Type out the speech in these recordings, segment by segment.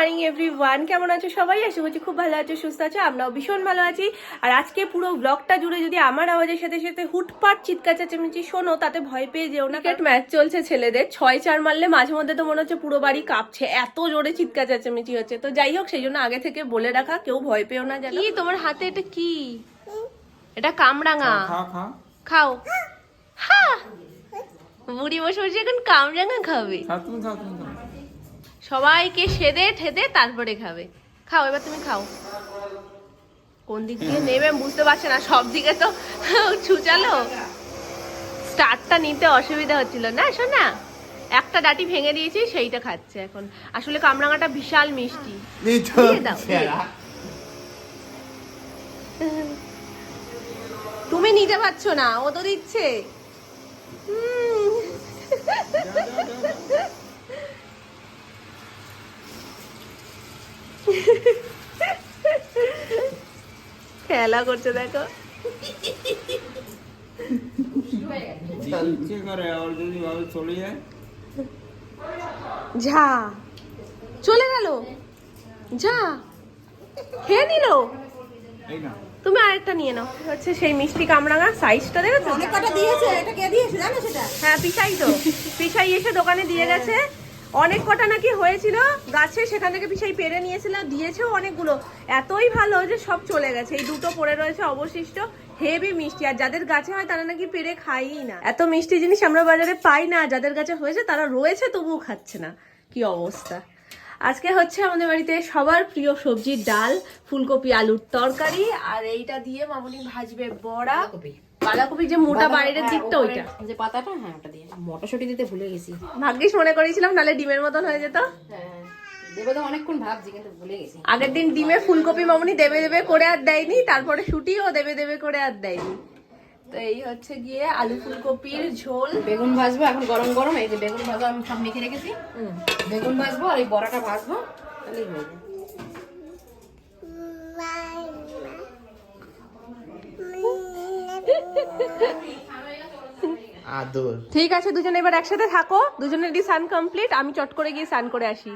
Morning every one কেমন আছো সবাই? আশা করছি খুব ভালো আছো সুস্থ আছো আমরাও ভীষণ ভালো আছি। আর আজকে পুরো ব্লগটা জুড়ে যদি আমার আওয়াজের সাথে সাথে হুটপাট চিৎকার চেঁচামেচি শোনো তাতে ভয় পেয়ে যেও না। ক্রিকেট ম্যাচ চলছে ছেলেদের। ছয় চার মারলে মাঝে মধ্যে তো মনে হচ্ছে পুরো বাড়ি কাঁপছে। এত জোরে চিৎকার চেঁচামেচি হচ্ছে। তো যাই হোক সেই জন্য আগে থেকে বলে রাখা কেউ ভয় পেও না কি? তোমার হাতে এটা কি? এটা কামরাঙা। খা খা খাও। হা! বুড়ি বসে বসে এখন কামরাঙা খাবে। খা তুমি খাও তুমি খাও। সবাইকে সেদে ঠেদে তারপরে খাবে। খাও এবার তুমি খাও। কোন দিক দিয়ে নেবে বুঝতে পারছি না সব দিকে তো ছুচালো। স্টার্টটা নিতে অসুবিধা হচ্ছিল। না শোনা একটা ডাটি ভেঙে দিয়েছি সেইটা খাচ্ছে এখন। আসলে কামরাঙাটা বিশাল মিষ্টি। তুমি নিতে পারছ না ও তো দিচ্ছে হুম। খেলা করছে দেখো। ভাবে চলে যা চলে গেল। যা খেয়ে নিল। তুমি আরেকটা নিয়ে নাও। হচ্ছে সেই মিষ্টি কামরাঙা সাইজটা দেখেছ? অনেক কটা দিয়েছে। এটা কে দিয়েছে? জানো সেটা? হ্যাঁ পিসাই তো। পিসাই এসে দোকানে দিয়ে গেছে। অনেক কটা নাকি হয়েছিল গাছে, সেখান থেকে পিসাই পেরে নিয়েছিল দিয়েছেও অনেকগুলো। এতই ভালো যে সব চলে গেছে। এই দুটো পড়ে রয়েছে অবশিষ্ট হেভি মিষ্টি। আর যাদের গাছে হয়, তারা নাকি পেরে খাইই না। এত মিষ্টি জিনিস আমরা বাজারে পাই না যাদের গাছে হয়েছে, তারা রয়েছে, তবুও খাচ্ছে না। কি অবস্থা? আজকে হচ্ছে আমাদের বাড়িতে সবার প্রিয় সবজি ডাল, ফুলকপি, আলুর তরকারি। আর এইটা দিয়ে মামুনি ভাজবে বড়া। কপি বাঁধাকপি যে মোটা বাইরের দিকটা ওইটা। যে পাতাটা হ্যাঁ ওটা দিয়ে। মটরশুঁটি দিতে ভুলে গেছি। ভাগ্যিস মনে করেছিলাম নালে ডিমের মতন হয়ে যেত। হ্যাঁ দেবো তো অনেকক্ষণ ভাবছি কিন্তু ভুলে গেছি। আগের দিন ডিমে ফুলকপি মামুনি দেবে দেবে করে আর দেয়নি তারপরে শুটিও দেবে দেবে করে আর দেয়নি। তো এই হচ্ছে গিয়ে আলু ফুলকপির ঝোল। বেগুন ভাজবো এখন গরম গরম এই যে বেগুন ভাজা আমি সব মেখে রেখেছি। বেগুন ভাজবো আর এই বড়াটা ভাজবো তাহলেই হয়ে যাবে আদর। ঠিক আছে, দুজনে এবার একসাথে থাকো। দুজনেরই সান কমপ্লিট আমি চট করে গিয়ে সান করে আসি।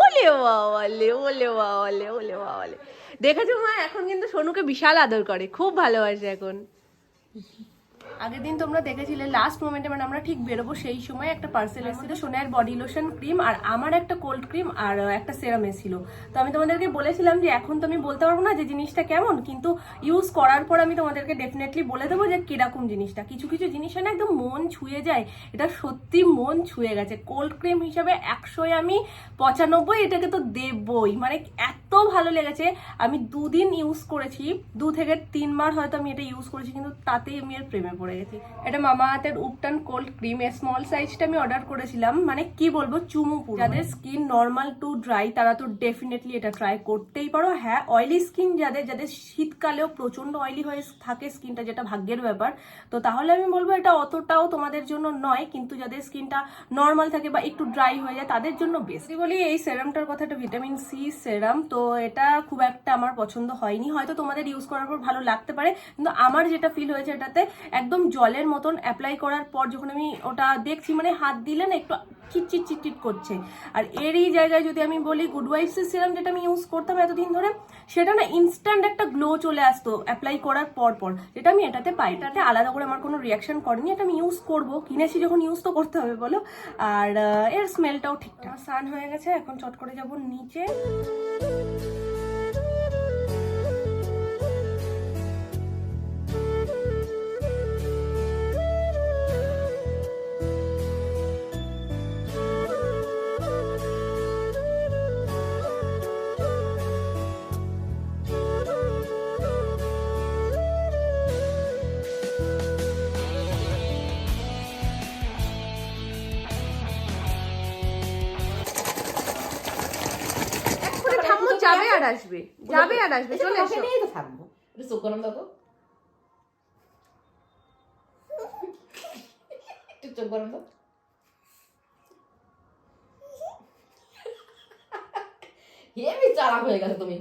ওলে ওলে ওলে ওলে ওলে ওলে দেখেছ মা, এখন কিন্তু সোনুকে বিশাল আদর করে। খুব ভালোবাসে এখন। আগের দিন তোমরা দেখেছিলে লাস্ট মোমেন্টে মানে আমরা ঠিক বেরোবো সেই সময় একটা পার্সেল এসেছিল সোনার বডি লোশন ক্রিম আর আমার একটা কোল্ড ক্রিম আর একটা সেরাম এসেছিল তো আমি তোমাদেরকে বলেছিলাম যে এখন তো আমি বলতে পারব না যে জিনিসটা কেমন কিন্তু ইউজ করার পর আমি তোমাদেরকে ডেফিনেটলি বলে দেবো যে কীরকম জিনিসটা। কিছু কিছু জিনিস হয় না একদম মন ছুঁয়ে যায়। এটা সত্যি মন ছুঁয়ে গেছে। কোল্ড ক্রিম হিসাবে একশোয় আমি পঁচানব্বই এটাকে তো দেবই। মানে এত ভালো লেগেছে। আমি দুদিন ইউজ করেছি দু থেকে তিনবার হয়তো আমি এটা ইউজ করেছি কিন্তু তাতেই আমি আর প্রেমে পড়ে গেছি এটা মামা হাতের উপটান কোল্ড ক্রিম স্মল সাইজটা আমি অর্ডার করেছিলাম। মানে কি বলব, চুমু যাদের স্কিন নর্মাল টু ড্রাই তারা তো ডেফিনেটলি এটা ট্রাই করতেই পারো। হ্যাঁ অয়েলি স্কিন যাদের যাদের শীতকালেও প্রচণ্ড অয়েলি হয়ে থাকে স্কিনটা যেটা ভাগ্যের ব্যাপার। তো তাহলে আমি বলব এটা অতটাও তোমাদের জন্য নয়, কিন্তু যাদের স্কিনটা নর্মাল থাকে বা একটু ড্রাই হয়ে যায়, তাদের জন্য বেশি বলি এই সেরামটার কথা একটা ভিটামিন সি সেরাম তো এটা খুব একটা আমার পছন্দ হয়নি। হয়তো তোমাদের ইউজ করার পর ভালো লাগতে পারে, কিন্তু আমার যেটা ফিল হয়েছে এটাতে একদম জলের মতন অ্যাপ্লাই করার পর যখন আমি ওটা দেখছি মানে হাত দিলে না একটু চিটচিট চিটচিট করছে। আর এরই জায়গায় যদি আমি বলি গুড ওয়াইফসের সিরাম যেটা আমি ইউজ করতাম এতদিন ধরে, সেটা না ইনস্ট্যান্ট একটা গ্লো চলে আসতো অ্যাপ্লাই করার পর পর, যেটা আমি এটাতে পাই। এটাতে আলাদা করে আমার কোনো রিয়াকশন করেনি, এটা আমি ইউজ করব। কিনেছি যখন ইউজ তো করতে হবে, বলো? আর এর স্মেলটাও ঠিকঠাক। সান হয়ে গেছে, এখন চট করে যাব নিচে। আসবে যাবে আর আসবে চলে এসো। নিয়েই তো থাকব। একটু চোখ গরম দাও একটু চোখ গরম দাও হেবি চালাক হয়ে গেছে তুমি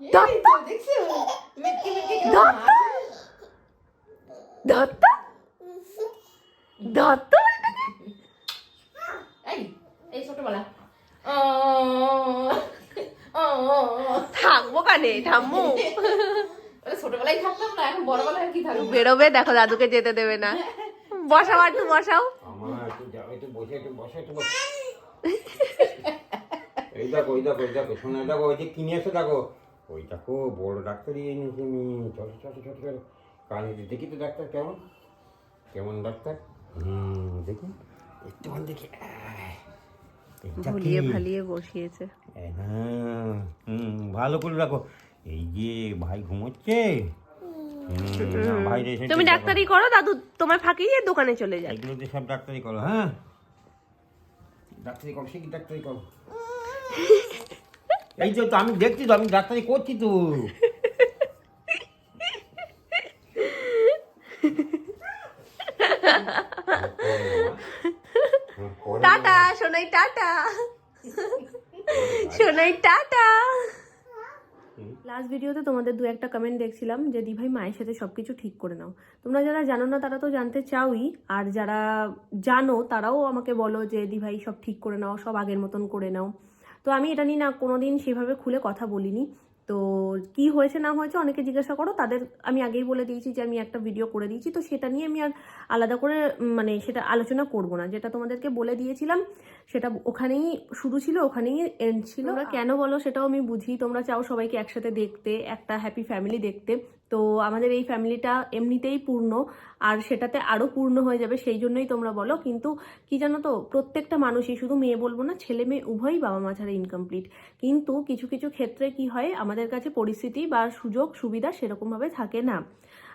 হেবি তো, দেখছ মিটকি মিটকি দত্তা দত্তা ধরতো এই এই ছোটবেলা ও ও থাকব কানে ঠাম্মু ছোটবেলায় থাকতাম না এখন বড়বেলায় কি থাকব? বেরোবে দেখো দাদুকে যেতে দেবে না। বসাও আর একটু বসাও একটু একটু একটু একটু এই দেখো ওই দেখো ওই দেখো শোনা দেখো ওই যে কিনে এসে দেখো। ওই দেখো বড় ডাক্তার আমি চলো চলো চলো কানে দেখি তো ডাক্তার কেমন। কেমন ডাক্তার? হুম দেখি। একটুখানি দেখি ভালিয়ে বসিয়েছে। হ্যাঁ, হুম ভালো করে রাখো। এই যে ভাই ঘুমোচ্ছে? ভাই তুমি ডাক্তারি করো দাদু তোমার ফাঁকি দোকানে চলে যায়। এগুলোতে সব ডাক্তারি করো হ্যাঁ? ডাক্তারি করো সে কি ডাক্তারি করো? এই যে তো আমি দেখছি তো আমি ডাক্তারি করছি তো। টাটা সোনাই টাটা। সোনাই টাটা। লাস্ট ভিডিওতে তোমাদের দু একটা কমেন্ট দেখছিলাম যে, দিভাই, মায়ের সাথে সবকিছু ঠিক করে নাও। তোমরা যারা জানো না, তারা তো জানতে চাওই। আর যারা জানো, তারাও আমাকে বলো যে, দিভাই, সব ঠিক করে নাও, সব আগের মতন করে নাও। তো আমি এটা নিয়ে না কোনোদিন সেভাবে খুলে কথা বলিনি। তো কি হয়েছে, না হয়েছে, অনেকে জিজ্ঞাসা করো। তাদের আমি আগেই বলে দিয়েছি যে, আমি একটা ভিডিও করে দিয়েছি। তো সেটা নিয়ে আমি আর আলাদা করে মানে সেটা আলোচনা করব না। যেটা তোমাদেরকে বলে দিয়েছিলাম সেটা ওখানেই শুরু ছিল ওখানেই এন্ড ছিল। কেন বলো সেটাও আমি বুঝি তোমরা চাও সবাইকে একসাথে দেখতে একটা হ্যাপি ফ্যামিলি দেখতে। তো আমাদের এই ফ্যামিলিটা এমনিতেই পূর্ণ আর সেটাতে আরও পূর্ণ হয়ে যাবে সেই জন্যই তোমরা বলো। কিন্তু কি জানো তো প্রত্যেকটা মানুষই শুধু মেয়ে বলব না ছেলে মেয়ে উভয়ই বাবা মা ছাড়া ইনকমপ্লিট কিন্তু কিছু কিছু ক্ষেত্রে কি হয় আমাদের কাছে পরিস্থিতি বা সুযোগ সুবিধা সেরকমভাবে থাকে না।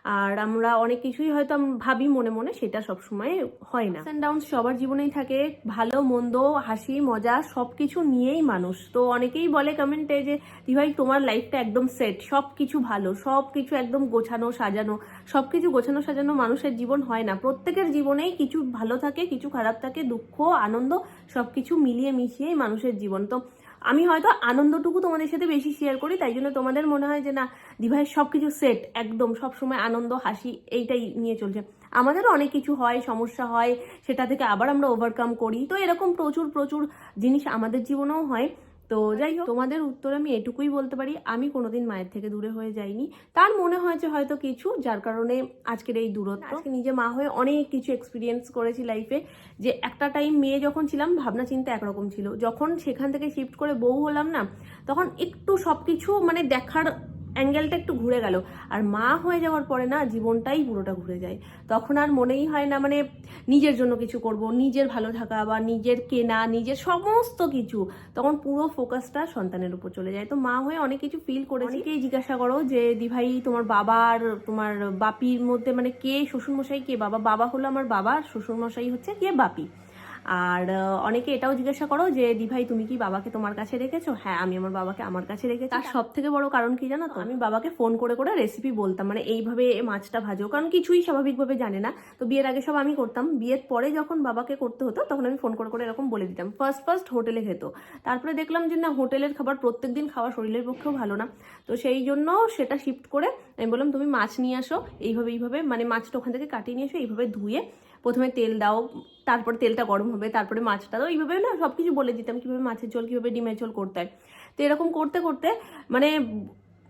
আর আমরা অনেক কিছুই হয়তো ভাবি মনে মনে, সেটা সবসময় হয় না। অ্যান্ড ডাউন সবার জীবনেই থাকে, ভালো, মন্দ, হাসি, মজা সব কিছু নিয়েই মানুষ। তো অনেকেই বলে কমেন্টে যে, দিভাই, তোমার লাইফটা একদম সেট সব কিছু ভালো সব কিছু একদম গোছানো, সাজানো সব কিছু গোছানো, সাজানো মানুষের জীবন হয় না। প্রত্যেকের জীবনেই কিছু ভালো থাকে, কিছু খারাপ থাকে, দুঃখ, আনন্দ সব কিছু মিলিয়ে মিশিয়েই মানুষের জীবন। তো আমি হয়তো আনন্দটুকু তোমাদের সাথে বেশি শেয়ার করি, তাই জন্য তোমাদের মনে হয় যে না, দিভাইয়ের সব কিছু সেট একদম সবসময় আনন্দ, হাসি, এইটাই নিয়ে চলছে। আমাদেরও অনেক কিছু হয়, সমস্যা হয়, সেটা থেকে আবার আমরা ওভারকাম করি। তো এরকম প্রচুর প্রচুর জিনিস আমাদের জীবনেও হয়। তো যাই হোক তোমাদের উত্তর আমি এটুকুই বলতে পারি আমি কোনোদিন মায়ের থেকে দূরে হয়ে যাইনি। তার মনে হয়েছে হয়তো কিছু যার কারণে আজকের এই দূরত্ব। আজকে নিজে মা হয়ে অনেক কিছু এক্সপিরিয়েন্স করেছি লাইফে যে একটা টাইম মেয়ে যখন ছিলাম ভাবনা চিন্তা একরকম ছিল। যখন সেখান থেকে শিফট করে বউ হলাম না তখন একটু সব কিছু মানে দেখার অ্যাঙ্গেলটা একটু ঘুরে গেল। আর মা হয়ে যাওয়ার পরে না, জীবনটাই পুরোটা ঘুরে যায়। তখন আর মনেই হয় না মানে নিজের জন্য কিছু করব, নিজের ভালো থাকা বা নিজের কেনা, নিজের সমস্ত কিছু। তখন পুরো ফোকাসটা সন্তানের উপর চলে যায়। তো মা হয়ে অনেক কিছু ফিল করে অনেকেই জিজ্ঞাসা করো যে, দিভাই, তোমার বাবার তোমার বাপির মধ্যে মানে কে? শ্বশুরমশাই কে বাবা? বাবা হলো আমার বাবা শ্বশুরমশাই হচ্ছে কে? বাপি। আর অনেকে এটাও জিজ্ঞাসা করো যে দিভাই তুমি কি বাবাকে তোমার কাছে রেখেছো? হ্যাঁ আমি আমার বাবাকে আমার কাছে রেখেছি। তার সব থেকে বড় কারণ কি জানো তো? আমি বাবাকে ফোন করে করে রেসিপি বলতাম। মানে এইভাবে মাছটা ভাজো। কারণ কিছুই স্বাভাবিকভাবে জানে না। তো বিয়ের আগে সব আমি করতাম। বিয়ের পরে যখন বাবাকে করতে হতো তখন আমি ফোন করে করে এরকম বলে দিতাম। ফার্স্ট ফার্স্ট হোটেলে খেত। তারপরে দেখলাম যে না হোটেলের খাবার প্রত্যেকদিন খাওয়া শরীরের পক্ষেও ভালো না। তো সেই জন্য সেটা শিফট করে আমি বললাম তুমি মাছ নিয়ে আসো। এইভাবে এইভাবে মানে মাছটা ওখান থেকে কাটিয়ে নিয়ে এসো। এইভাবে ধুয়ে প্রথমে তেল দাও, তারপরে তেলটা গরম হবে, তারপরে মাছটা দাও। এইভাবে না সব কিছু বলে দিতাম কীভাবে মাছের ঝোল, কীভাবে ডিমের ঝোল করতে হয়। তো এরকম করতে করতে মানে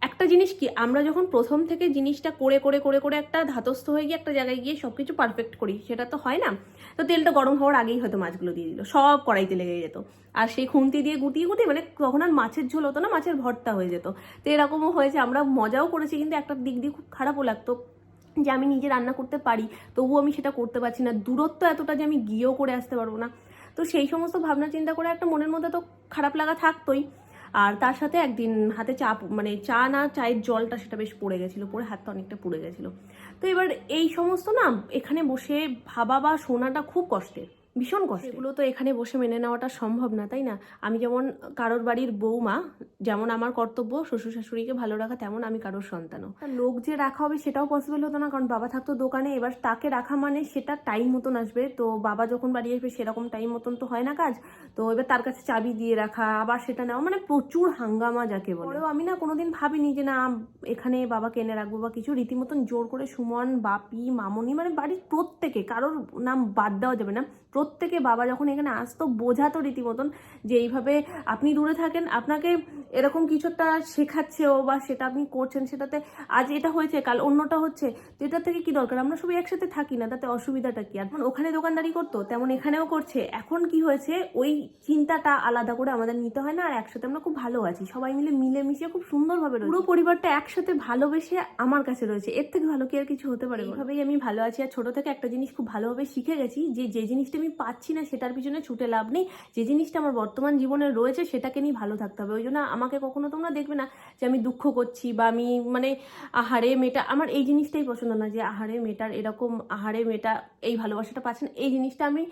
একটা জিনিস কি, আমরা যখন প্রথম থেকে জিনিসটা করে করে করে করে একটা ধাতস্থ হয়ে গিয়ে একটা জায়গায় গিয়ে সব কিছু পারফেক্ট করি, সেটা তো হয় না। তো তেলটা গরম হওয়ার আগেই হয়তো মাছগুলো দিয়ে দিল, সব কড়াইতে লেগে যেত। আর সেই খুন্তি দিয়ে গুটিয়ে গুটিয়ে মানে তখন আর মাছের ঝোল হতো না, মাছের ভর্তা হয়ে যেত। তো এরকমও হয়েছে, আমরা মজাও করেছি, কিন্তু একটা দিক দিয়ে খুব খারাপও লাগতো। যে আমি নিজে রান্না করতে পারি, তবুও আমি সেটা করতে পারছি না। দূরত্ব এতটা যে আমি গিয়েও করে আসতে পারব না। তো সেই সমস্ত ভাবনা চিন্তা করে একটা মনের মধ্যে তো খারাপ লাগা থাকতোই। আর তার সাথে একদিন হাতে চা মানে চা না চায়ের জলটা সেটা বেশ পড়ে গেছিল পরে হাতটা অনেকটা পুড়ে গেছিল। তো এবার এই সমস্ত না, এখানে বসে ভাবা বা শোনাটা খুব কষ্টের। ভীষণ কষ্ট। এগুলো তো এখানে বসে মেনে নেওয়াটা সম্ভব না তাই না? আমি যেমন কারোর বাড়ির বৌমা যেমন আমার কর্তব্য শ্বশুর শাশুড়িকে ভালো রাখা তেমন আমি কারোর সন্তানও। লোক যে রাখা হবে সেটাও পসিবল হতো না কারণ বাবা থাকতো দোকানে এবার তাকে রাখা মানে সেটা টাইম মতন আসবে। তো বাবা যখন বাড়ি আসবে সেরকম টাইম মতন তো হয় না কাজ। তো এবার তার কাছে চাবি দিয়ে রাখা আবার সেটা নেওয়া মানে প্রচুর হাঙ্গামা যাকে বলে। আমি না কোনোদিন ভাবিনি যে না এখানে বাবাকে এনে রাখব বা কিছু রীতিমতন জোর করে সুমন বাপি মামনি মানে বাড়ির প্রত্যেকে কারোর নাম বাদ দেওয়া যাবে না। প্রত্যেকে বাবা যখন এখানে আসতো বোঝাতো রীতিমতন যে এইভাবে আপনি দূরে থাকেন। আপনাকে এরকম কিছু একটা শেখাচ্ছেও বা সেটা আপনি করছেন সেটাতে আজ এটা হয়েছে কাল অন্যটা হচ্ছে তো এটার থেকে কি দরকার? আমরা সবাই একসাথে থাকি না তাতে অসুবিধাটা কি? আর ওখানে দোকানদারি করতো তেমন এখানেও করছে। এখন কি হয়েছে? ওই চিন্তাটা আলাদা করে আমাদের নিতে হয় না আর একসাথে আমরা খুব ভালো আছি। সবাই মিলে মিলেমিশে খুব সুন্দরভাবে পুরো পরিবারটা একসাথে ভালোবেসে আমার কাছে রয়েছে। এর থেকে ভালো কি আর কিছু হতে পারে এইভাবেই আমি ভালো আছি আর ছোট থেকে একটা জিনিস খুব ভালোভাবে শিখে গেছি যে যে জিনিসটা আমি পাচ্ছি না, সেটার পিছনে ছুটে লাভ নেই। যে জিনিসটা আমার বর্তমান জীবনে রয়েছে, সেটাকে নিয়ে ভালো থাকতে হবে। ওই জন্য আমাকে কখনো তোমরা দেখবে না যে আমি দুঃখ করছি বা আমি মানে আহারে মেয়েটা, আমার এই জিনিসটাই পছন্দ না যে আহারে মেয়েটার এরকম, আহারে মেয়েটা এই ভালোবাসাটা পাচ্ছে না। এই জিনিসটা আমি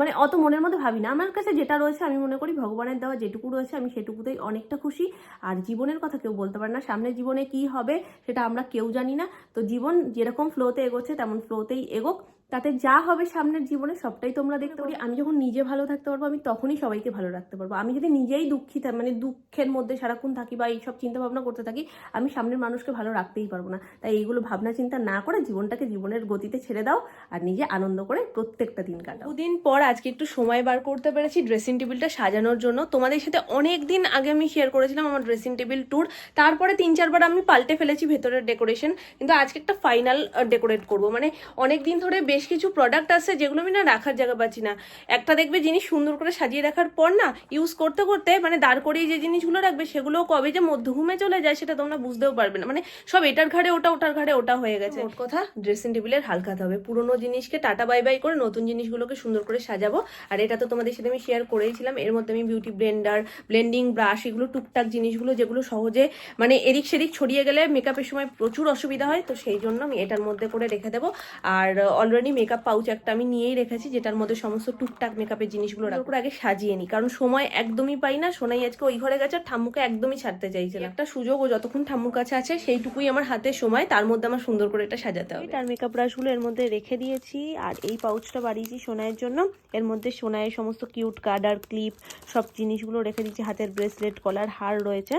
মানে অত মনের মধ্যে ভাবি না। আমার কাছে যেটা রয়েছে, আমি মনে করি ভগবানের দেওয়া যেটুকু রয়েছে, আমি সেটুকুতেই অনেকটা খুশি। আর জীবনের কথা কেউ বলতে পারে না সামনের জীবনে কি হবে, সেটা আমরা কেউ জানি না। তো জীবন যেরকম ফ্লোতে এগোচ্ছে, তেমন ফ্লোতেই এগোক। তাতে যা হবে সামনের জীবনে সবটাই তোমরা দেখতে পারি আমি যখন নিজে ভালো থাকতে পারব আমি তখনই সবাইকে ভালো রাখতে পারব। আমি যদি নিজেই দুঃখী থা- মানে দুঃখের মধ্যে সারাক্ষণ থাকি বা এইসব চিন্তা ভাবনা করতে থাকি আমি সামনের মানুষকে ভালো রাখতেই পারব না। তাই এইগুলো ভাবনা চিন্তা না করে জীবনটাকে জীবনের গতিতে ছেড়ে দাও আর নিজে আনন্দ করে প্রত্যেকটা দিন কাটাও। দুদিন পর আজকে একটু সময় বার করতে পেরেছি ড্রেসিং টেবিলটা সাজানোর জন্য। তোমাদের সাথে অনেক দিন আগে আমি শেয়ার করেছিলাম আমার ড্রেসিং টেবিল ট্যুর তারপরে তিন চারবার আমি পাল্টে ফেলেছি ভেতরের ডেকোরেশন কিন্তু আজকে একটা ফাইনাল ডেকোরেট করব। মানে অনেক দিন ধরে বেশ কিছু প্রোডাক্ট আছে যেগুলো আমি না রাখার জায়গা পাচ্ছি না। একটা দেখবে জিনিস সুন্দর করে সাজিয়ে রাখার পর না ইউজ করতে করতে মানে দাঁড় করিয়ে যে জিনিসগুলো রাখবে সেগুলো কবে যে মধ্যঘুমে চলে যায় সেটা তোমরা বুঝতেও পারবে না। মানে সব এটার ঘাড়ে ওটা, ওটার ঘাড়ে ওটা হয়ে গেছে। কথা ড্রেসিং টেবিলের হালকাতে হবে। পুরোনো জিনিসকে টাটা বাই বাই করে নতুন জিনিসগুলোকে সুন্দর করে সাজাবো। আর এটা তো তোমাদের সাথে আমি শেয়ার করেইছিলাম। এর মধ্যে আমি বিউটি ব্লেন্ডার ব্লেন্ডিং ব্রাশ এগুলো, টুকটাক জিনিসগুলো যেগুলো সহজে মানে এদিক সেদিক ছড়িয়ে গেলে মেকআপের সময় প্রচুর অসুবিধা হয়। তো সেই জন্য আমি এটার মধ্যে করে রেখে দেবো। আর অলরেডি মেকআপ পাউচ একটা আমি নিয়েই রেখেছি, যেটার মধ্যে সমস্ত টুকটাক মেকআপের জিনিসগুলো রাখব। আগে সাজিয়ে নিই, কারণ সময় একদমই পাই না। সোনাই আজকে ওই ঘরে গেছে, আর ঠাম্মুকে একদমই ছাড়তে চাইছে। একটা সুযোগ ও যতক্ষণ ঠাম্মুর কাছে আছে, সেইটুকুই আমার হাতে সময়, তার মধ্যে আমার সুন্দর করে এটা সাজাতে হবে। তার মেকআপ ব্রাশগুলো এর মধ্যে রেখে দিয়েছি, আর এই পাউচটা বাড়িয়েছি সোনাইয়ের জন্য। এর মধ্যে সোনাইয়ের সমস্ত কিউট কার্ড আর ক্লিপ সব জিনিসগুলো রেখে দিয়েছি, হাতের ব্রেসলেট কলার হার রয়েছে।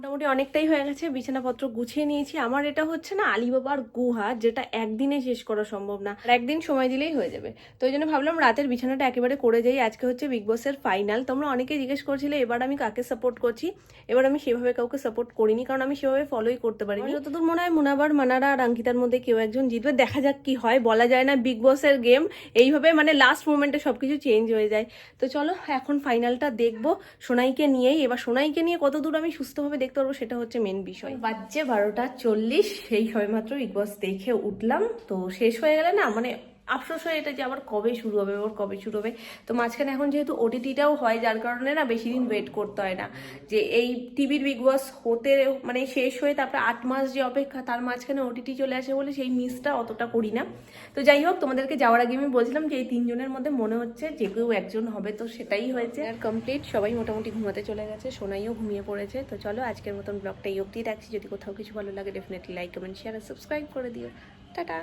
মোটামুটি অনেকটাই হয়ে গেছে, বিছানাপত্র গুছিয়ে নিয়েছি। আমার এটা হচ্ছে না আলিবাবার গুহা, যেটা একদিনে শেষ করা সম্ভব না। আর একদিন সময় দিলেই হয়ে যাবে। তো ওই জন্য ভাবলাম রাতের বিছানাটা একেবারে করে যাই, আজকে হচ্ছে বিগ বসের ফাইনাল তোমরা অনেকে জিজ্ঞেস করছিলে, এবার আমি কাকে সাপোর্ট করছি? এবার আমি সেভাবে কাউকে সাপোর্ট করিনি, কারণ আমি সেভাবে ফলোই করতে পারিনি। যতদূর মনে হয় মুনাবার, মানারা আর অঙ্কিতার মধ্যে কেউ একজন জিতবে। দেখা যাক কি হয়, বলা যায় না বিগ বসের গেম এইভাবে মানে লাস্ট মোমেন্টে সবকিছু চেঞ্জ হয়ে যায়। তো চলো, এখন ফাইনালটা দেখব। সোনাইকে নিয়েই, এবার সোনাইকে নিয়ে কত দূর আমি সুস্থভাবে দেখতে পারব সেটা হচ্ছে মেন বিষয়। বাজছে বারোটা চল্লিশ, সেই সবেমাত্র বিগ বস দেখে উঠলাম। তো শেষ হয়ে গেলে না মানে আফসোস হয় এটা যে আবার কবে শুরু হবে ওর কবে শুরু হবে? তো মাঝখানে এখন যেহেতু ওটিটিটাও হয়, যার কারণে না বেশি দিন ওয়েট করতে হয় না। যে এই টিভির বিগ বস হতে মানে শেষ হয়ে তারপরে আট মাস যে অপেক্ষা, তার মাঝখানে ওটিটি চলে আসে বলে সেই মিসটা অতটা করি না। তো যাই হোক, তোমাদেরকে যাওয়ার আগে আমি বলছিলাম যে এই তিনজনের মধ্যে মনে হচ্ছে যে কেউ একজন হবে, তো সেটাই হয়েছে। আর কমপ্লিট সবাই মোটামুটি ঘুমাতে চলে গেছে, সোনাইও ঘুমিয়ে পড়েছে। তো চলো আজকের মতন ব্লগটা এই অবধি রাখছি। যদি কোথাও কিছু ভালো লাগে ডেফিনেটলি লাইক কমেন্ট শেয়ার আর সাবস্ক্রাইব করে দিও। টাটা!